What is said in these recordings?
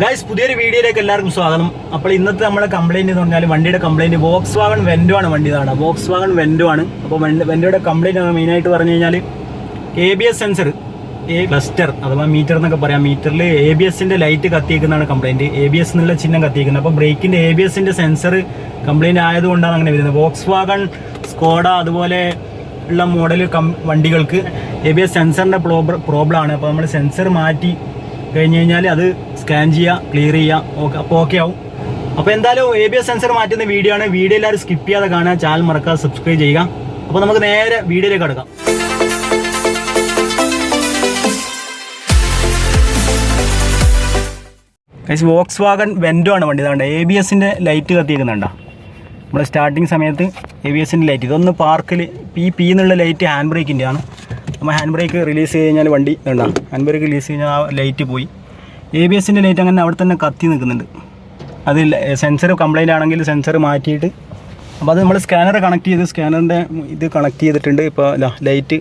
Guys പുതിയൊരു വീഡിയോയിലേക്ക് എല്ലാവർക്കും സ്വാഗതം. അപ്പോൾ ഇന്നത്തെ നമ്മുടെ കംപ്ലൈന്റ് എന്ന് പറഞ്ഞാൽ വണ്ടിയുടെ കംപ്ലൈന്റ് വോക്സ് വാഗൺ വെൻഡോ ആണ് വണ്ടി ഇതാണ്. വോക്സ് വാഗൺ വെൻഡോ ആണ്. അപ്പോൾ വെൻഡോയുടെ കംപ്ലൈന്റ് മെയിനായിട്ട് പറഞ്ഞു കഴിഞ്ഞാൽ A B S sensor a cluster അഥവാ മീറ്റർ എന്നൊക്കെ പറയാം. മീറ്ററിൽ എ ബി എസിന്റെ ലൈറ്റ് കത്തിയിരിക്കുന്നതാണ് കംപ്ലൈന്റ് എ ബി എസ് എന്നുള്ള ചിഹ്നം കത്തിയിരിക്കുന്നത് അപ്പോൾ ബ്രേക്കിന്റെ എ ബി എസിന്റെ സെൻസർ കംപ്ലൈന്റ് ആയതുകൊണ്ടാണ് അങ്ങനെ വരുന്നത്. വോക്സ് വാഗൺ സ്കോഡ അതുപോലെ ഉള്ള മോഡൽ വണ്ടികൾക്ക് എ ബി എസ് സെൻസറിന്റെ പ്രോബ്ലം ആണ്. അപ്പോൾ നമ്മൾ സെൻസർ മാറ്റി കഴിഞ്ഞ് കഴിഞ്ഞാൽ അത് സ്കാൻ ചെയ്യുക ക്ലിയർ ചെയ്യുക ഓക്കെ അപ്പോൾ ഓക്കെ ആവും. അപ്പോൾ എന്തായാലും എ ബി എസ് സെൻസർ മാറ്റുന്ന വീഡിയോ ആണ്. വീഡിയോ എല്ലാവരും സ്കിപ്പ് ചെയ്യാതെ കാണുക ചാനൽ മറക്കാതെ സബ്സ്ക്രൈബ് ചെയ്യുക. അപ്പോൾ നമുക്ക് നേരെ വീഡിയോയിലേക്ക് കടക്കാം കൈസ് വോക്സ് വാഗൺ വെൻഡോ ആണ് വണ്ടി. ഇതാണ്ട് എ ബി എസിന്റെ ലൈറ്റ് കത്തിയിരിക്കുന്നുണ്ടോ നമ്മൾ സ്റ്റാർട്ടിങ് സമയത്ത് എ ബി എസിന്റെ ലൈറ്റ് ഇതൊന്ന് പാർക്കിൽ പി പി എന്നുള്ള ലൈറ്റ് ഹാൻഡ് ബ്രേക്കിന്റെ ആണ് നമ്മൾ ഹാൻഡ് ബ്രേക്ക് റിലീസ് ചെയ്ത് കഴിഞ്ഞാൽ വണ്ടി ഉണ്ടാവും ഹാൻഡ് ബ്രേക്ക് റിലീസ് കഴിഞ്ഞാൽ ആ ലൈറ്റ് പോയി. എ ബി എസിന്റെ ലൈറ്റ് അങ്ങനെ അവിടെ തന്നെ കത്തി നിൽക്കുന്നുണ്ട്. അതിൽ സെൻസർ കംപ്ലൈന്റ് ആണെങ്കിൽ സെൻസർ മാറ്റിയിട്ട് അപ്പോൾ അത് നമ്മൾ സ്കാനർ കണക്ട് ചെയ്ത് സ്കാനറിന്റെ ഇത് കണക്ട് ചെയ്തിട്ടുണ്ട്. ഇപ്പോൾ ലൈറ്റ്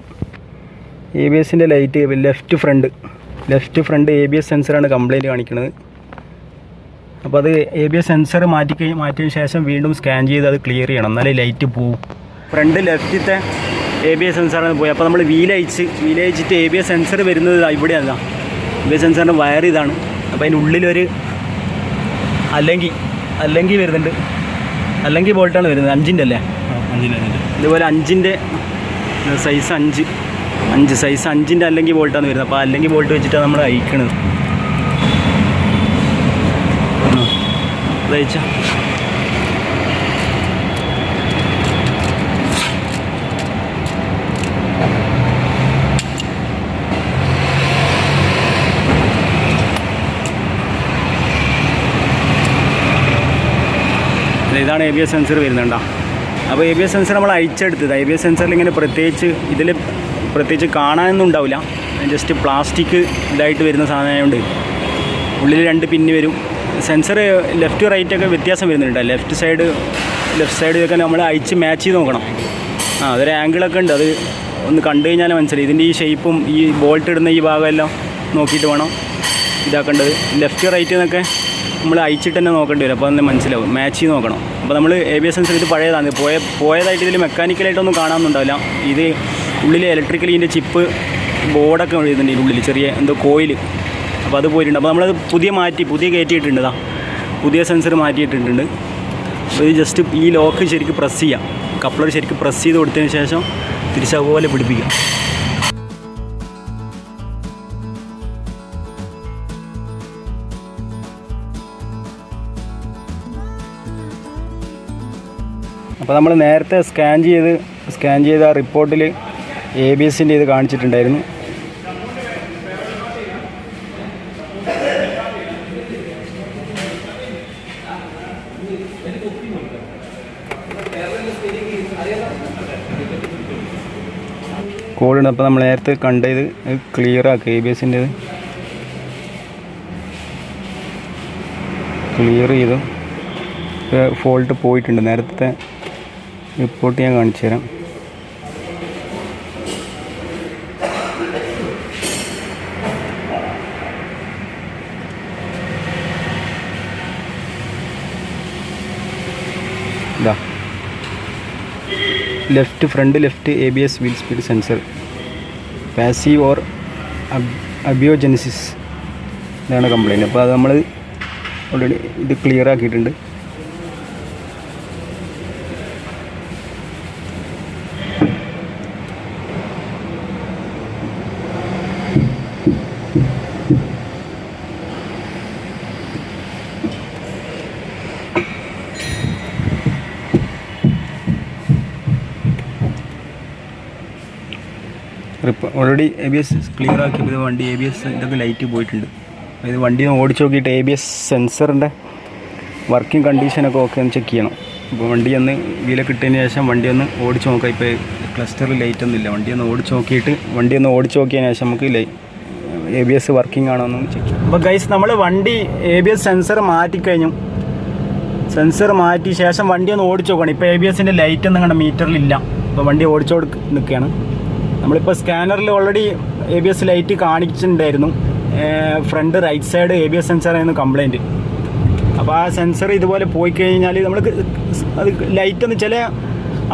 എ ബി എസിന്റെ light left front left front A B S സെൻസറാണ് complaint കാണിക്കുന്നത് അപ്പോൾ അത് എ ബി എസ് സെൻസർ മാറ്റി മാറ്റിയതിന് ശേഷം വീണ്ടും സ്കാൻ ചെയ്ത് അത് ക്ലിയർ ചെയ്യണം. എന്നാലേ ലൈറ്റ് പോവും. ഫ്രണ്ട് ലെഫ്റ്റിലത്തെ എ ബി എസ് സെൻസറാണ് പോയി അപ്പോൾ നമ്മൾ വീലയച്ച് വീലയച്ചിട്ട് എ ബി എസ് സെൻസർ വരുന്നത് ഇവിടെയല്ല എസ് സെൻസറിന്റെ വയർ ഇതാണ്. അപ്പോൾ അതിന്റെ ഉള്ളിലൊരു അല്ലെങ്കിൽ അല്ലെങ്കിൽ വരുന്നുണ്ട്. അല്ലെങ്കിൽ ബോൾട്ടാണ് വരുന്നത്. അഞ്ചിന്റെ അല്ലേ? ഇതുപോലെ അഞ്ചിന്റെ സൈസ് അഞ്ച്. അഞ്ച് സൈസ് അഞ്ചിന്റെ അല്ലെങ്കിൽ ബോൾട്ടാണ് വരുന്നത്. അപ്പോൾ അല്ലെങ്കിൽ ബോൾട്ട് വെച്ചിട്ടാണ് നമ്മൾ അയക്കണത്. തയ്ച്ച ഇതാണ് എ ബി എസ് സെൻസർ വരുന്നുണ്ടോ അപ്പോൾ എ ബി എസ് സെൻസർ നമ്മൾ അഴിച്ചെടുത്തത്. എ ബി എസ് സെൻസറിൽ ഇങ്ങനെ പ്രത്യേകിച്ച് ഇതിൽ പ്രത്യേകിച്ച് കാണാനൊന്നും ഉണ്ടാവില്ല ജസ്റ്റ് പ്ലാസ്റ്റിക് ഇതായിട്ട് വരുന്ന സാധനമായതുകൊണ്ട് ഉള്ളിൽ രണ്ട് പിന്നി വരും. സെൻസർ ലെഫ്റ്റ് റൈറ്റ് ഒക്കെ വ്യത്യാസം വരുന്നുണ്ട്. ലെഫ്റ്റ് സൈഡ് ലെഫ്റ്റ് സൈഡ് ഒക്കെ നമ്മൾ അഴിച്ച് മാച്ച് ചെയ്ത് നോക്കണം. ആ അതൊരു ആംഗിളൊക്കെ ഉണ്ട്. അത് ഒന്ന് കണ്ടു കഴിഞ്ഞാൽ മനസ്സിലായി ഇതിന്റെ ഈ ഷേപ്പും ഈ ബോൾട്ട് ഇടുന്ന ഈ ഭാഗമെല്ലാം നോക്കിയിട്ട് വേണം ഇതാക്കേണ്ടത്. ലെഫ്റ്റ് റൈറ്റ് എന്നൊക്കെ നമ്മൾ അയച്ചിട്ട് തന്നെ നോക്കേണ്ടി വരും. അപ്പോൾ തന്നെ മനസ്സിലാവും. മാച്ച് നോക്കണം. അപ്പോൾ നമ്മൾ എ ബി എസ് സെൻസർ ഇത് പഴയതാണ്. പോയ പോയതായിട്ട് ഇതിൽ മെക്കാനിക്കലായിട്ടൊന്നും കാണാമെന്നുണ്ടാവില്ല ഇത് ഉള്ളിൽ ഇലക്ട്രിക്കലി ഇതിന്റെ ചിപ്പ് ബോർഡൊക്കെ എഴുതുന്നുണ്ട് ഇതിന്റെ ഉള്ളിൽ ചെറിയ എന്തോ കോയിൽ അപ്പോൾ അത് പോയിട്ടുണ്ട്. അപ്പോൾ നമ്മളത് പുതിയ മാറ്റി പുതിയ കയറ്റിയിട്ടുണ്ട് പുതിയ സെൻസർ മാറ്റിയിട്ടുണ്ട് അപ്പോൾ ഇത് ജസ്റ്റ് ഈ ലോക്ക് ശരിക്കും പ്രസ് ചെയ്യാം. കപ്ലർ ശരിക്കും പ്രസ് ചെയ്ത് കൊടുത്തതിന് ശേഷം തിരിച്ചതുപോലെ പിടിപ്പിക്കാം. അപ്പോൾ നമ്മൾ നേരത്തെ സ്കാൻ ചെയ്ത് സ്കാൻ ചെയ്ത ആ റിപ്പോർട്ടിൽ എ ബി എസിന്റെ ഇത് കാണിച്ചിട്ടുണ്ടായിരുന്നു. കോഡുണ്ട് അപ്പോൾ നമ്മൾ നേരത്തെ കണ്ട ഇത് ക്ലിയർ ആക്കുക എ ബി എസിന്റെ ക്ലിയർ ചെയ്തു. ഫോൾട്ട് പോയിട്ടുണ്ട് നേരത്തെ. റിപ്പോർട്ട് ഞാൻ കാണിച്ചു തരാം. Left front left A B S wheel speed sensor passive or abiogenesis ഇതാണ് കംപ്ലൈന്റ് അപ്പോൾ അത് നമ്മൾ ഓൾറെഡി ഇത് ക്ലിയർ ആക്കിയിട്ടുണ്ട്. Already A B S clear ആക്കിയപ്പോൾ വണ്ടി എ ബി എസ് ഇതൊക്കെ ലൈറ്റ് പോയിട്ടുണ്ട്. അതായത് വണ്ടി ഓടിച്ച് നോക്കിയിട്ട് എ ബി എസ് സെൻസറിന്റെ വർക്കിംഗ് കണ്ടീഷനൊക്കെ ഓക്കെ ഒന്ന് ചെക്ക് ചെയ്യണം. അപ്പോൾ വണ്ടി ഒന്ന് വീലൊക്കെ ഇട്ടതിന് ശേഷം വണ്ടി ഒന്ന് ഓടിച്ച് നോക്കാം. ഇപ്പോൾ ക്ലസ്റ്ററിൽ ലൈറ്റ് ഒന്നും ഇല്ല വണ്ടി ഒന്ന് ഓടിച്ച് നോക്കിയിട്ട് വണ്ടി ഒന്ന് ഓടിച്ച് നോക്കിയതിന് ശേഷം നമുക്ക് ലൈ എ ബി എസ് വർക്കിംഗ് ആണോ എന്ന് ചെക്ക് ചെയ്യാം. അപ്പോൾ ഗൈസ് നമ്മൾ വണ്ടി എ ബി എസ് സെൻസർ മാറ്റിക്കഴിഞ്ഞു. സെൻസർ മാറ്റി ശേഷം വണ്ടി ഒന്ന് ഓടിച്ച് നോക്കണം. ഇപ്പോൾ എ ബി എസിന്റെ ലൈറ്റ് ഒന്നും കണ്ട മീറ്ററിലില്ല അപ്പോൾ വണ്ടി ഓടിച്ചോട് നിൽക്കുകയാണ് നമ്മളിപ്പോൾ സ്കാനറിൽ already A B S light കാണിച്ചിട്ടുണ്ടായിരുന്നു. Front right side A B S സെൻസറായിരുന്നു complaint അപ്പോൾ ആ സെൻസർ ഇതുപോലെ പോയി കഴിഞ്ഞാൽ നമ്മൾ അത് ലൈറ്റ് എന്ന് ചില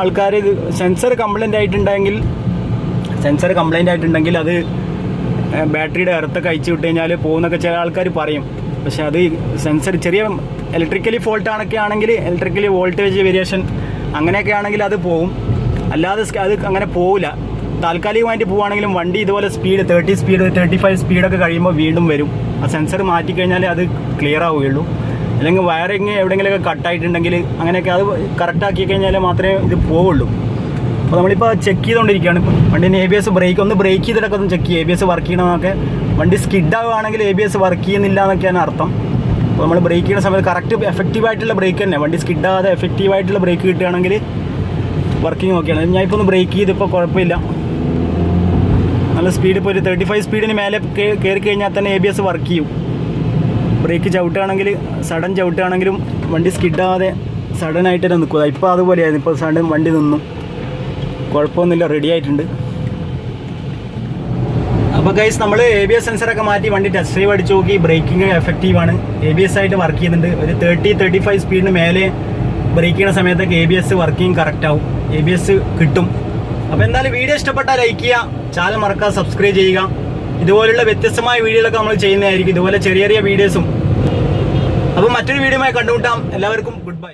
ആൾക്കാർ സെൻസർ കംപ്ലൈന്റ് ആയിട്ടുണ്ടെങ്കിൽ സെൻസർ കംപ്ലൈന്റ് ആയിട്ടുണ്ടെങ്കിൽ അത് ബാറ്ററിയുടെ ഇറത്തൊക്കെ അയച്ചു വിട്ട് കഴിഞ്ഞാൽ പോകുന്നൊക്കെ ചില ആൾക്കാർ പറയും. പക്ഷേ അത് സെൻസർ ചെറിയ ഇലക്ട്രിക്കലി ഫോൾട്ട് ആണൊക്കെ ആണെങ്കിൽ ഇലക്ട്രിക്കലി വോൾട്ടേജ് വേരിയേഷൻ അങ്ങനെയൊക്കെ ആണെങ്കിൽ അത് പോകും അല്ലാതെ അത് അങ്ങനെ പോവില്ല. താൽക്കാലികമായിട്ട് പോവുകയാണെങ്കിലും വണ്ടി ഇതുപോലെ speed thirty speed thirty five സ്പീഡൊക്കെ കഴിയുമ്പോൾ വീണ്ടും വരും. ആ സെൻസർ മാറ്റി കഴിഞ്ഞാൽ അത് ക്ലിയർ ആവുകയുള്ളൂ. അല്ലെങ്കിൽ വയറിങ് എവിടെയെങ്കിലുമൊക്കെ കട്ടായിട്ടുണ്ടെങ്കിൽ അങ്ങനെയൊക്കെ അത് കറക്റ്റാക്കി കഴിഞ്ഞാൽ മാത്രമേ ഇത് പോവുള്ളൂ. അപ്പോൾ നമ്മളിപ്പോൾ ചെക്ക് ചെയ്തുകൊണ്ടിരിക്കുകയാണ് വണ്ടീന്റെ എ ബി എസ് ബ്രേക്ക് ഒന്ന് ബ്രേക്ക് ചെയ്തിട്ടൊക്കെ ഒന്ന് ചെക്ക് ചെയ്യും. എ ബി എസ് വർക്ക് ചെയ്യണമെന്നൊക്കെ വണ്ടി സ്കിഡ് ആവുകയാണെങ്കിൽ എ ബി എസ് വർക്ക് ചെയ്യുന്നില്ല എന്നൊക്കെയാണ് അർത്ഥം. അപ്പോൾ നമ്മൾ ബ്രേക്ക് ചെയ്യുന്ന സമയത്ത് കറക്റ്റ് എഫക്റ്റീവ് ആയിട്ടുള്ള ബ്രേക്ക് തന്നെ. വണ്ടി സ്കിഡ് ആവാതെ എഫക്റ്റീവ് ആയിട്ടുള്ള ബ്രേക്ക് കിട്ടുകയാണെങ്കിൽ വർക്കിംഗ് ഓക്കെയാണ് ഞാനിപ്പോൾ ഒന്ന് ബ്രേക്ക് ചെയ്ത് ഇപ്പോൾ കുഴപ്പമില്ല. നല്ല സ്പീഡ് ഇപ്പോൾ ഒരു തേർട്ടി ഫൈവ് സ്പീഡിന് മേലെ കയറി കഴിഞ്ഞാൽ തന്നെ എ ബി എസ് വർക്ക് ചെയ്യും. ബ്രേക്ക് ചവിട്ടുകയാണെങ്കിൽ സഡൻ ചവിട്ടുകയാണെങ്കിലും വണ്ടി സ്കിഡാതെ സഡൻ ആയിട്ട് തന്നെ നിൽക്കുക ഇപ്പോൾ അതുപോലെയായിരുന്നു. ഇപ്പോൾ സഡൻ വണ്ടി നിന്നു. കുഴപ്പമൊന്നുമില്ല. റെഡി ആയിട്ടുണ്ട്. അപ്പോൾ ഗൈസ് നമ്മൾ എ ബി എസ് സെൻസറൊക്കെ മാറ്റി വണ്ടി ടെസ്റ്റ് ഡ്രൈവ് അടിച്ച് നോക്കി. ബ്രേക്കിംഗ് എഫക്റ്റീവ് ആണ്. എ ബി എസ് ആയിട്ട് വർക്ക് ചെയ്യുന്നുണ്ട്. ഒരു തേർട്ടി തേർട്ടി ഫൈവ് സ്പീഡിന് മേലെ ബ്രേക്ക് ചെയ്യുന്ന സമയത്തൊക്കെ A B S working correct ആവും. എ ബി എസ് കിട്ടും. അപ്പോൾ എന്തായാലും വീഡിയോ ഇഷ്ടപ്പെട്ടാൽ ലൈക്ക് ചെയ്യുക ചാനൽ മറക്കാതെ സബ്സ്ക്രൈബ് ചെയ്യുക. ഇതുപോലുള്ള വ്യത്യസ്തമായ വീഡിയോകളൊക്കെ നമ്മൾ ചെയ്യുന്നതായിരിക്കും. ഇതുപോലെ ചെറിയ ചെറിയ വീഡിയോസും. അപ്പോൾ മറ്റൊരു വീഡിയോയുമായി കണ്ടുമുട്ടാം. എല്ലാവർക്കും ഗുഡ് ബൈ